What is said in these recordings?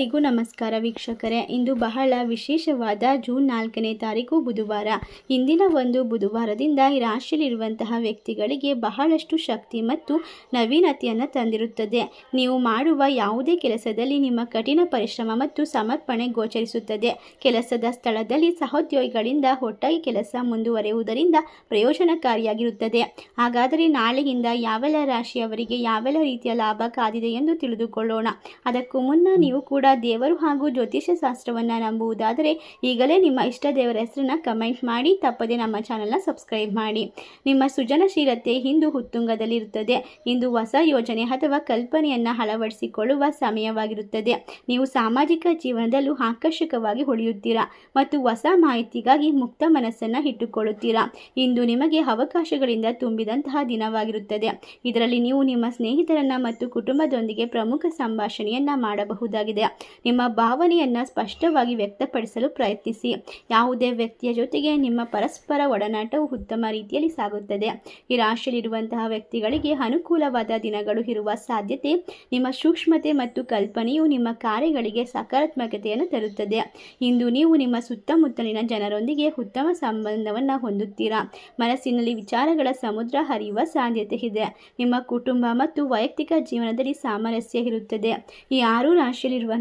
ಎಲ್ಲರಿಗೂ ನಮಸ್ಕಾರ ವೀಕ್ಷಕರೇ. ಇಂದು ಬಹಳ ವಿಶೇಷವಾದ ಜೂನ್ ನಾಲ್ಕನೇ ತಾರೀಕು ಬುಧವಾರ. ಇಂದಿನ ಒಂದು ಬುಧವಾರದಿಂದ ಈ ರಾಶಿಯಲ್ಲಿರುವಂತಹ ವ್ಯಕ್ತಿಗಳಿಗೆ ಬಹಳಷ್ಟು ಶಕ್ತಿ ಮತ್ತು ನವೀನತೆಯನ್ನು ತಂದಿರುತ್ತದೆ. ನೀವು ಮಾಡುವ ಯಾವುದೇ ಕೆಲಸದಲ್ಲಿ ನಿಮ್ಮ ಕಠಿಣ ಪರಿಶ್ರಮ ಮತ್ತು ಸಮರ್ಪಣೆ ಗೋಚರಿಸುತ್ತದೆ. ಕೆಲಸದ ಸ್ಥಳದಲ್ಲಿ ಸಹೋದ್ಯೋಗಿಗಳಿಂದ ಒಟ್ಟಾಗಿ ಕೆಲಸ ಮುಂದುವರೆಯುವುದರಿಂದ ಪ್ರಯೋಜನಕಾರಿಯಾಗಿರುತ್ತದೆ. ಹಾಗಾದರೆ ನಾಳೆಯಿಂದ ಯಾವೆಲ್ಲ ರಾಶಿಯವರಿಗೆ ಯಾವೆಲ್ಲ ರೀತಿಯ ಲಾಭ ಕಾದಿದೆ ಎಂದು ತಿಳಿದುಕೊಳ್ಳೋಣ. ಅದಕ್ಕೂ ಮುನ್ನ ನೀವು ಕೂಡ ದೇವರು ಹಾಗೂ ಜ್ಯೋತಿಷ್ಯ ಶಾಸ್ತ್ರವನ್ನು ನಂಬುವುದಾದರೆ ಈಗಲೇ ನಿಮ್ಮ ಇಷ್ಟ ದೇವರ ಹೆಸರನ್ನ ಕಮೆಂಟ್ ಮಾಡಿ, ತಪ್ಪದೆ ನಮ್ಮ ಚಾನಲ್ನ ಸಬ್ಸ್ಕ್ರೈಬ್ ಮಾಡಿ. ನಿಮ್ಮ ಸೃಜನಶೀಲತೆ ಇಂದು ಹುತ್ತುಂಗದಲ್ಲಿರುತ್ತದೆ. ಇಂದು ಹೊಸ ಯೋಜನೆ ಅಥವಾ ಕಲ್ಪನೆಯನ್ನು ಅಳವಡಿಸಿಕೊಳ್ಳುವ ಸಮಯವಾಗಿರುತ್ತದೆ. ನೀವು ಸಾಮಾಜಿಕ ಜೀವನದಲ್ಲೂ ಆಕರ್ಷಕವಾಗಿ ಉಳಿಯುತ್ತೀರಾ ಮತ್ತು ಹೊಸ ಮಾಹಿತಿಗಾಗಿ ಮುಕ್ತ ಮನಸ್ಸನ್ನು ಇಟ್ಟುಕೊಳ್ಳುತ್ತೀರಾ? ಇಂದು ನಿಮಗೆ ಅವಕಾಶಗಳಿಂದ ತುಂಬಿದಂತಹ ದಿನವಾಗಿರುತ್ತದೆ. ಇದರಲ್ಲಿ ನೀವು ನಿಮ್ಮ ಸ್ನೇಹಿತರನ್ನ ಮತ್ತು ಕುಟುಂಬದೊಂದಿಗೆ ಪ್ರಮುಖ ಸಂಭಾಷಣೆಯನ್ನ ಮಾಡಬಹುದಾಗಿದೆ. ನಿಮ್ಮ ಭಾವನೆಯನ್ನು ಸ್ಪಷ್ಟವಾಗಿ ವ್ಯಕ್ತಪಡಿಸಲು ಪ್ರಯತ್ನಿಸಿ. ಯಾವುದೇ ವ್ಯಕ್ತಿಯ ಜೊತೆಗೆ ನಿಮ್ಮ ಪರಸ್ಪರ ಒಡನಾಟವು ಉತ್ತಮ ರೀತಿಯಲ್ಲಿ ಸಾಗುತ್ತದೆ. ಈ ರಾಶಿಯಲ್ಲಿರುವಂತಹ ವ್ಯಕ್ತಿಗಳಿಗೆ ಅನುಕೂಲವಾದ ದಿನಗಳು ಇರುವ ಸಾಧ್ಯತೆ, ನಿಮ್ಮ ಸೂಕ್ಷ್ಮತೆ ಮತ್ತು ಕಲ್ಪನೆಯು ನಿಮ್ಮ ಕಾರ್ಯಗಳಿಗೆ ಸಕಾರಾತ್ಮಕತೆಯನ್ನು ತರುತ್ತದೆ. ಇಂದು ನೀವು ನಿಮ್ಮ ಸುತ್ತಮುತ್ತಲಿನ ಜನರೊಂದಿಗೆ ಉತ್ತಮ ಸಂಬಂಧವನ್ನು ಹೊಂದುತ್ತೀರಾ? ಮನಸ್ಸಿನಲ್ಲಿ ವಿಚಾರಗಳ ಸಮುದ್ರ ಹರಿಯುವ ಸಾಧ್ಯತೆ ಇದೆ. ನಿಮ್ಮ ಕುಟುಂಬ ಮತ್ತು ವೈಯಕ್ತಿಕ ಜೀವನದಲ್ಲಿ ಸಾಮರಸ್ಯ ಇರುತ್ತದೆ. ಈ ಆರು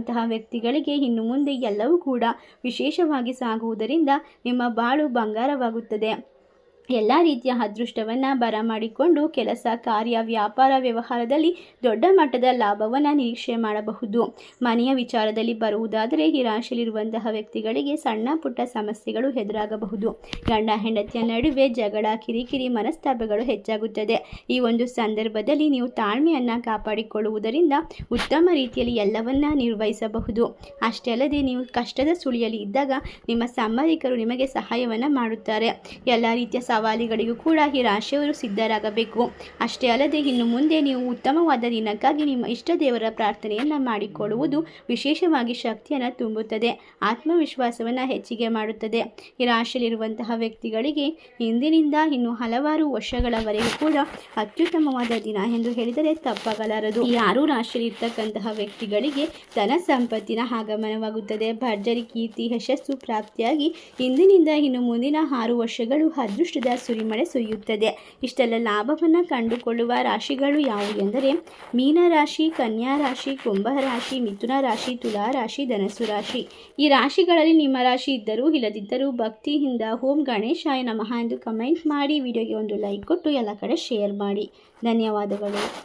ರಾಶಿಯಲ್ಲಿರುವಂತಹ ವ್ಯಕ್ತಿಗಳಿಗೆ ಇನ್ನು ಮುಂದೆ ಎಲ್ಲವೂ ಕೂಡ ವಿಶೇಷವಾಗಿ ಸಾಗುವುದರಿಂದ ನಿಮ್ಮ ಬಾಳು ಬಂಗಾರವಾಗುತ್ತದೆ. ಎಲ್ಲ ರೀತಿಯ ಅದೃಷ್ಟವನ್ನು ಬರಮಾಡಿಕೊಂಡು ಕೆಲಸ, ಕಾರ್ಯ, ವ್ಯಾಪಾರ ವ್ಯವಹಾರದಲ್ಲಿ ದೊಡ್ಡ ಮಟ್ಟದ ಲಾಭವನ್ನು ನಿರೀಕ್ಷೆ ಮಾಡಬಹುದು. ಮನೆಯ ವಿಚಾರದಲ್ಲಿ ಬರುವುದಾದರೆ ಈ ರಾಶಿಯಲ್ಲಿರುವಂತಹ ವ್ಯಕ್ತಿಗಳಿಗೆ ಸಣ್ಣ ಪುಟ್ಟ ಸಮಸ್ಯೆಗಳು ಎದುರಾಗಬಹುದು. ಗಂಡ, ಹೆಂಡತಿಯ ನಡುವೆ ಜಗಳ, ಕಿರಿಕಿರಿ, ಮನಸ್ತಾಪಗಳು ಹೆಚ್ಚಾಗುತ್ತದೆ. ಈ ಒಂದು ಸಂದರ್ಭದಲ್ಲಿ ನೀವು ತಾಳ್ಮೆಯನ್ನು ಕಾಪಾಡಿಕೊಳ್ಳುವುದರಿಂದ ಉತ್ತಮ ರೀತಿಯಲ್ಲಿ ಎಲ್ಲವನ್ನ ನಿರ್ವಹಿಸಬಹುದು. ಅಷ್ಟೇ ಅಲ್ಲದೆ ನೀವು ಕಷ್ಟದ ಸುಳಿಯಲ್ಲಿ ಇದ್ದಾಗ ನಿಮ್ಮ ಸಂಬಂಧಿಕರು ನಿಮಗೆ ಸಹಾಯವನ್ನು ಮಾಡುತ್ತಾರೆ. ಎಲ್ಲ ರೀತಿಯ ಸವಾಲಿಗಳಿಗೂ ಕೂಡ ಈ ರಾಶಿಯವರು ಸಿದ್ಧರಾಗಬೇಕು. ಅಷ್ಟೇ ಅಲ್ಲದೆ ಇನ್ನು ಮುಂದೆ ನೀವು ಉತ್ತಮವಾದ ದಿನಕ್ಕಾಗಿ ನಿಮ್ಮ ಇಷ್ಟ ದೇವರ ಪ್ರಾರ್ಥನೆಯನ್ನು ಮಾಡಿಕೊಳ್ಳುವುದು ವಿಶೇಷವಾಗಿ ಶಕ್ತಿಯನ್ನು ತುಂಬುತ್ತದೆ. ಆತ್ಮವಿಶ್ವಾಸವನ್ನು ಹೆಚ್ಚಿಗೆ ಮಾಡುತ್ತದೆ. ಈ ರಾಶಿಯಲ್ಲಿರುವಂತಹ ವ್ಯಕ್ತಿಗಳಿಗೆ ಇಂದಿನಿಂದ ಇನ್ನು ಹಲವಾರು ವರ್ಷಗಳವರೆಗೂ ಕೂಡ ಅತ್ಯುತ್ತಮವಾದ ದಿನ ಎಂದು ಹೇಳಿದರೆ ತಪ್ಪಾಗಲಾರದು. ಆರು ರಾಶಿಯಲ್ಲಿರ್ತಕ್ಕಂತಹ ವ್ಯಕ್ತಿಗಳಿಗೆ ಧನ ಸಂಪತ್ತಿನ ಆಗಮನವಾಗುತ್ತದೆ. ಭರ್ಜರಿ ಕೀರ್ತಿ, ಯಶಸ್ಸು ಪ್ರಾಪ್ತಿಯಾಗಿ ಇಂದಿನಿಂದ ಇನ್ನು ಮುಂದಿನ ಆರು ವರ್ಷಗಳು ಅದೃಷ್ಟದ ಸುರಿಮಳೆ ಸುರಿಯುತ್ತದೆ ಇಷ್ಟೆಲ್ಲ ಲಾಭವನ್ನು ಕಂಡುಕೊಳ್ಳುವ ರಾಶಿಗಳು ಯಾವುವು ಎಂದರೆ ಮೀನರಾಶಿ ಕನ್ಯಾ ರಾಶಿ, ಕುಂಭ ರಾಶಿ, ಮಿಥುನ ರಾಶಿ, ತುಲಾ ರಾಶಿ ಧನಸು ರಾಶಿ. ಈ ರಾಶಿಗಳಲ್ಲಿ ನಿಮ್ಮ ರಾಶಿ ಇದ್ದರೂ ಇಲ್ಲದಿದ್ದರೂ ಭಕ್ತಿಯಿಂದ ಓಂ ಗಣೇಶಾಯ ನಮಃ ಎಂದು ಕಮೆಂಟ್ ಮಾಡಿ, ವಿಡಿಯೋಗೆ ಒಂದು ಲೈಕ್ ಕೊಟ್ಟು ಎಲ್ಲ ಕಡೆ ಶೇರ್ ಮಾಡಿ. ಧನ್ಯವಾದಗಳು.